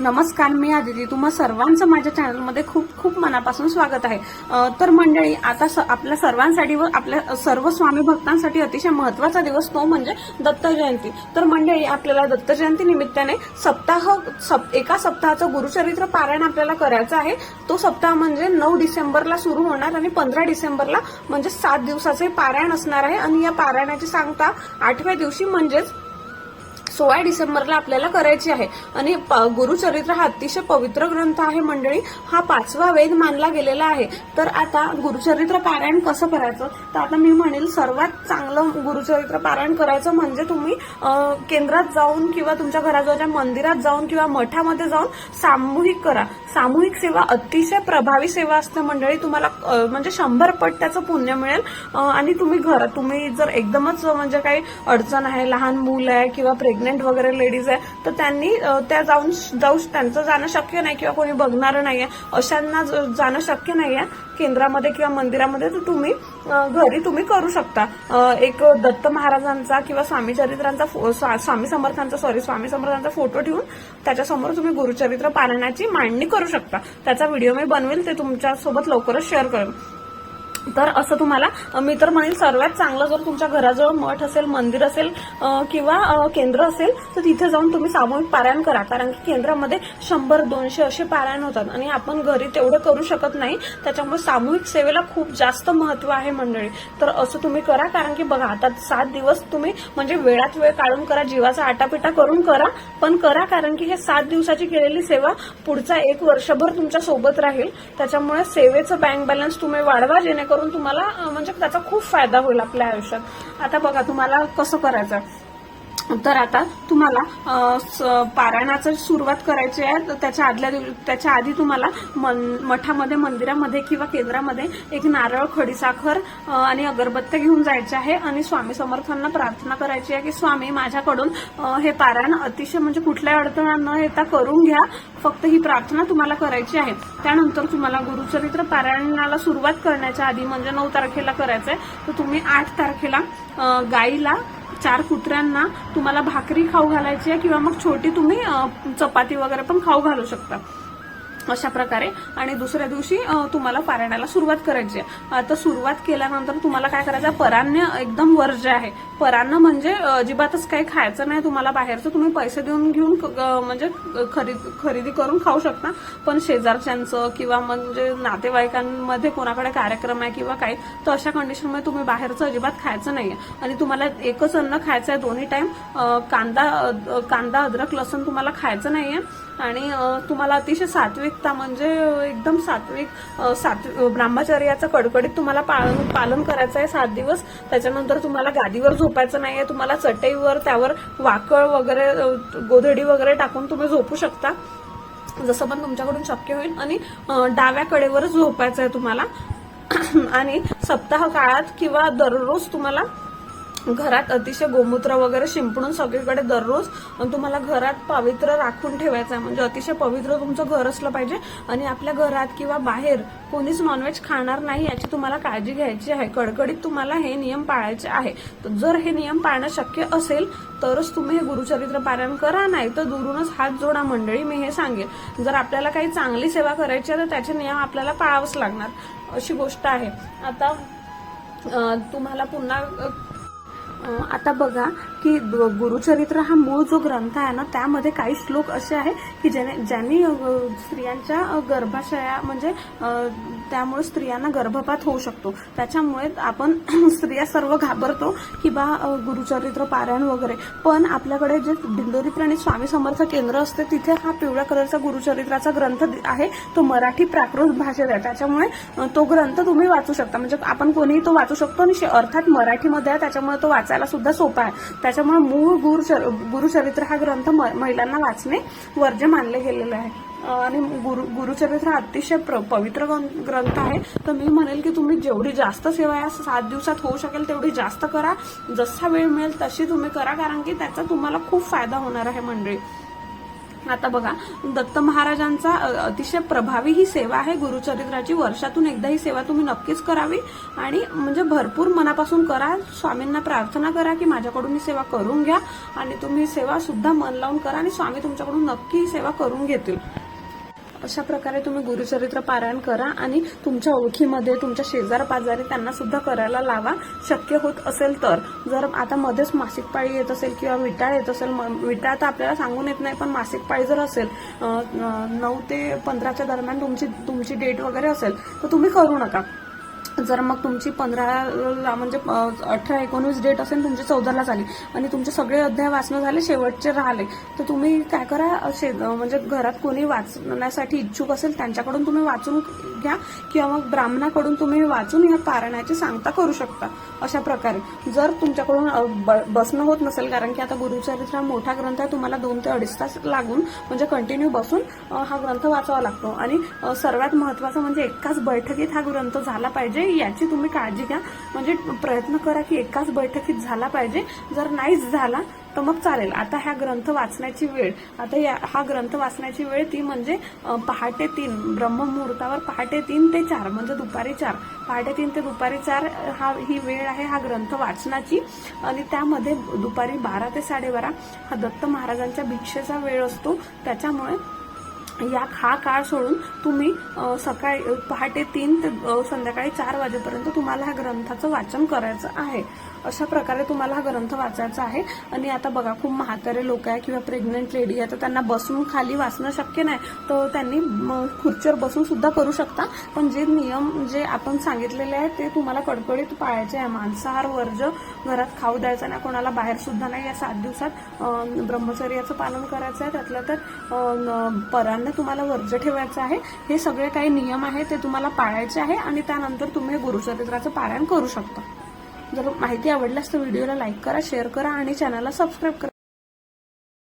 नमस्कार मी आदिती. तुम्हा सर्वांचं माझ्या चॅनलमध्ये खूप खूप मनापासून स्वागत आहे. तर मंडळी आता स- आपल्या सर्वांसाठी व आपल्या सर्व स्वामी भक्तांसाठी अतिशय महत्त्वाचा दिवस तो म्हणजे दत्त जयंती. तर मंडळी आपल्याला दत्त जयंती निमित्ताने सप्ताह सप, एका सप्ताहाचं गुरुचरित्र पारायण आपल्याला करायचं आहे. तो सप्ताह म्हणजे नऊ डिसेंबरला सुरू होणार आणि पंधरा डिसेंबरला म्हणजे सात दिवसाचे पारायण असणार आहे. आणि या पारायणाची सांगता आठव्या दिवशी म्हणजेच सोळा डिसेंबरला आपल्याला करायची आहे. आणि गुरुचरित्र हा अतिशय पवित्र ग्रंथ आहे मंडळी. हा पाचवा वेद मानला गेलेला आहे. तर आता गुरुचरित्र पारायण कसं करायचं? तर आता मी म्हणेल सर्वात चांगलं गुरुचरित्र पारायण करायचं म्हणजे तुम्ही केंद्रात जाऊन किंवा तुमच्या घराजवळच्या मंदिरात जाऊन किंवा मठामध्ये जाऊन सामूहिक करा. सामूहिक सेवा अतिशय प्रभावी सेवा असते मंडळी. तुम्हाला म्हणजे शंभर पट त्याचं पुण्य मिळेल. आणि तुम्ही घर तुम्ही जर एकदमच म्हणजे काही अडचण आहे लहान मूल आहे किंवा प्रेग्नेंट वगैरे लेडीज आहे तर त्यांनी त्या जाऊन जाऊ त्यांचं जाणं शक्य नाही किंवा कोणी बघणारं नाहीये. अशांना जाणं शक्य नाहीये केंद्रामध्ये किंवा मंदिरामध्ये तर तुम्ही घरी तुम्ही करू शकता. एक दत्त महाराजांचा किंवा स्वामी चरित्रांचा स्वा- स्वामी समर्थांचा सॉरी स्वामी समर्थांचा फोटो ठेवून त्याच्यासमोर तुम्ही गुरुचरित्र पालनाची मांडणी करू शकता. त्याचा व्हिडिओ मी बनवेल ते तुमच्यासोबत लवकरच शेअर करेल. तर असं तुम्हाला मी तर म्हणेल सर्वात चांगलं जर तुमच्या घराजवळ मठ असेल मंदिर असेल किंवा केंद्र असेल तर तिथे जाऊन तुम्ही सामूहिक पारायण करा. कारण की केंद्रामध्ये शंभर दोनशे असे पारायण होतात आणि आपण घरी तेवढं करू शकत नाही. त्याच्यामुळे सामूहिक सेवेला खूप जास्त महत्त्व आहे मंडळी. तर असं तुम्ही करा कारण की बघा आता सात दिवस तुम्ही म्हणजे वेळात वेळ काढून करा जीवाचा आटापिटा करून करा पण करा कारण की हे सात दिवसाची केलेली सेवा पुढचा एक वर्षभर तुमच्यासोबत राहील. त्याच्यामुळे सेवेचं बँक बॅलन्स तुम्ही वाढवा करून तुम्हाला म्हणजे त्याचा खूप फायदा होईल आपल्या आयुष्यात. आता बघा तुम्हाला कसं करायचं? तर आता तुम्हाला स- पारायणाचं सुरुवात करायची आहे. तर त्याच्या आदल्या दिव- त्याच्या आधी तुम्हाला मन- मठामध्ये मंदिरामध्ये किंवा केंद्रामध्ये एक नारळ खडीसाखर आणि अगरबत्त्या घेऊन जायचे आहे. आणि स्वामी समर्थांना प्रार्थना करायची आहे की स्वामी माझ्याकडून हे पारायण अतिशय म्हणजे कुठल्याही अडथळा न येता करून घ्या. फक्त ही प्रार्थना तुम्हाला करायची आहे. त्यानंतर तुम्हाला गुरुचरित्र पारायणाला सुरुवात करण्याच्या आधी म्हणजे नऊ तारखेला करायचं आहे तर तुम्ही आठ तारखेला गाईला चार कुत्र्यांना तुम्हाला भाकरी खाऊ घालायची आहे किंवा मग छोटी तुम्ही चपाती वगैरे पण खाऊ घालू शकता. अशा प्रकारे आणि दुसऱ्या दिवशी तुम्हाला पारायणाला सुरुवात करायची आहे. आता सुरुवात केल्यानंतर तुम्हाला काय करायचं आहे? परान्न एकदम वर्ज्य आहे. परान्न म्हणजे अजिबातच काही खायचं नाही तुम्हाला बाहेरचं. तुम्ही पैसे देऊन घेऊन म्हणजे खरेदी खरेदी करून खाऊ शकता. पण शेजारच्यांचं किंवा म्हणजे नातेवाईकांमध्ये कोणाकडे कार्यक्रम आहे किंवा काही तर अशा कंडिशनमध्ये तुम्ही बाहेरचं अजिबात खायचं नाही आणि तुम्हाला एकच अन्न खायचं आहे दोन्ही टाइम कांदा कांदा अद्रक लसूण तुम्हाला खायचं नाही आहे आणि तुम्हाला अतिशय सात्विकता म्हणजे एकदम सात्विक सात्विक ब्रह्मचर्याचं कडकडीत तुम्हाला पालन पालन करायचं आहे सात दिवस. त्याच्यानंतर तुम्हाला गादीवर झोपायचं नाहीये. तुम्हाला चटईवर त्यावर वाकळ वगैरे गोधडी वगैरे टाकून तुम्ही झोपू शकता. जसं पण तुमच्याकडून शक्य होईल. आणि डाव्याकडेवरच डाव्या कडेवरच झोपायचं आहे तुम्हाला. आणि सप्ताह काळात किंवा दररोज तुम्हाला घरात अतिशय गोमूत्र वगैरे शिंपडून सगळीकडे दररोज तुम्हाला घरात पवित्र राखून ठेवायचं आहे. म्हणजे अतिशय पवित्र तुमचं घर असलं पाहिजे. आणि आपल्या घरात किंवा बाहेर कोणीच नॉनव्हेज खाणार नाही याची तुम्हाला काळजी घ्यायची आहे. कडकडीत तुम्हाला हे नियम पाळायचे आहे. तर जर हे नियम पाळणं शक्य असेल तरच तुम्ही हे गुरुचरित्र पारायण करा. नाही तर दुरूनच हात जोडा मंडळी मी हे सांगेन जर आपल्याला काही चांगली सेवा करायची आहे तर त्याचे नियम आपल्याला पाळावंच लागणार. अशी गोष्ट आहे. आता तुम्हाला पुन्हा आता बघा की गुरुचरित्र हा मूळ जो ग्रंथ आहे ना त्यामध्ये काही श्लोक असे आहे की ज्याने ज्यांनी स्त्रियांच्या गर्भाशया म्हणजे त्यामुळे स्त्रियांना गर्भपात होऊ शकतो. त्याच्यामुळे आपण स्त्रिया सर्व घाबरतो की बा गुरुचरित्र पारायण वगैरे. पण आपल्याकडे जे दिंडोरी आणि स्वामी समर्थ केंद्र असते तिथे हा पिवळ्या कलरचा गुरुचरित्राचा ग्रंथ आहे. तो मराठी प्राकृत भाषेत आहे. त्याच्यामुळे तो ग्रंथ तुम्ही वाचू शकता. म्हणजे आपण कोणीही तो वाचू शकतो आणि अर्थात मराठीमध्ये आहे. त्याच्यामुळे तो वाचायला सुद्धा सोपा आहे. त्याच्यामुळे मूळ गुरुचर गुरुचरित्र हा ग्रंथ म- महिलांना वाचणे वर्ज्य मानले गेलेले आहे. आणि गुरु गुरुचरित्र हा अतिशय प्र- पवित्र ग्रं- ग्रंथ आहे. तर मी म्हणेल की तुम्ही जेवढी जास्त सेवा या सात दिवसात होऊ शकेल तेवढी जास्त करा. जसा वेळ मिळेल तशी तुम्ही करा कारण की त्याचा तुम्हाला खूप फायदा होणार आहे मंडळी. आता बघा दत्त महाराजांचा अतिशय प्रभावी ही सेवा आहे. गुरुचरित्राची वर्षातून एकदा ही सेवा तुम्ही नक्कीच करावी. आणि म्हणजे भरपूर मनापासून करा. स्वामींना प्रार्थना करा की माझ्याकडून ही सेवा करून घ्या. आणि तुम्ही सेवा सुद्धा मन लावून करा. आणि स्वामी तुमच्याकडून नक्की ही सेवा करून घेतील. अशा प्रकारे तुम्ही गुरुचरित्र पारायण करा आणि तुमच्या ओळखीमध्ये तुमच्या शेजार पाजारी त्यांना सुद्धा करायला लावा. शक्य होत असेल तर. जर आता मध्येच मासिक पाळी येत असेल किंवा विटाळ येत असेल विटाळ तर आपल्याला सांगून येत नाही पण मासिक पाळी जर असेल नऊ ते पंधराच्या दरम्यान तुमची तुमची डेट वगैरे असेल तर तुम्ही करू नका. जर मग तुमची पंधराला म्हणजे अठरा एकोणीस डेट असेल तुमची चौदाला झाली आणि तुमचे सगळे अध्याय वाचणं झाले शेवटचे राहिले तर तुम्ही काय करा म्हणजे घरात कोणी वाचण्यासाठी इच्छुक असेल त्यांच्याकडून तुम्ही वाचून घ्या किंवा मग ब्राह्मणाकडून तुम्ही वाचून ह्या कारणाची सांगता करू शकता. अशा प्रकारे. जर तुमच्याकडून ब- बसणं होत नसेल कारण की आता गुरुचरित्र हा मोठा ग्रंथ आहे तुम्हाला दोन ते अडीच तास लागून म्हणजे कंटिन्यू बसून हा ग्रंथ वाचावा लागतो. आणि सर्वात महत्वाचं म्हणजे एकाच बैठकीत हा ग्रंथ झाला पाहिजे याची तुम्ही काळजी घ्या. म्हणजे प्रयत्न करा की एकाच बैठकीत झाला पाहिजे. जर नाहीच झाला तर मग चालेल. आता ह्या ग्रंथ वाचण्याची वेळ आता या हा ग्रंथ वाचण्याची वेळ ती म्हणजे पहाटे तीन ब्रह्ममुहूर्तावर पहाटे तीन ते चार म्हणजे दुपारी चार. पहाटे तीन ते दुपारी चार हा ही वेळ आहे हा ग्रंथ वाचनाची आणि त्यामध्ये दुपारी बारा ते साडेबारा हा दत्त महाराजांच्या भिक्षेचा वेळ असतो. त्याच्यामुळे या हा काळ सोडून तुम्ही सकाळी पहाटे तीन ते संध्याकाळी चार वाजेपर्यंत तुम्हाला ह्या ग्रंथाचं वाचन करायचं आहे. अशा प्रकारे तुम्हाला हा ग्रंथ वाचायचा आहे. आणि आता बघा खूप म्हातारे लोक आहे किंवा प्रेग्नंट लेडी आहे तर त्यांना बसून खाली वाचणं शक्य नाही. तर त्यांनी खुर्चीवर बसून सुद्धा करू शकता. पण जे नियम जे आपण सांगितलेले आहेत ते तुम्हाला कडकडीत पाळायचे आहे. मांसाहार वर्ज घरात खाऊ द्यायचा नाही कोणाला बाहेर सुद्धा नाही. या सात दिवसात ब्रह्मचर्याचं पालन करायचं आहे. त्यातलं तर परांना तुम्हाला वर्ज ठेवायचं आहे. हे सगळे काही नियम आहे ते तुम्हाला पाळायचे आहे आणि त्यानंतर तुम्ही गुरुचरित्राचं पारायण करू शकता. जर माहिती आवडल्यास तर व्हिडिओला लाईक करा शेअर करा आणि चॅनलला सबस्क्राईब करा.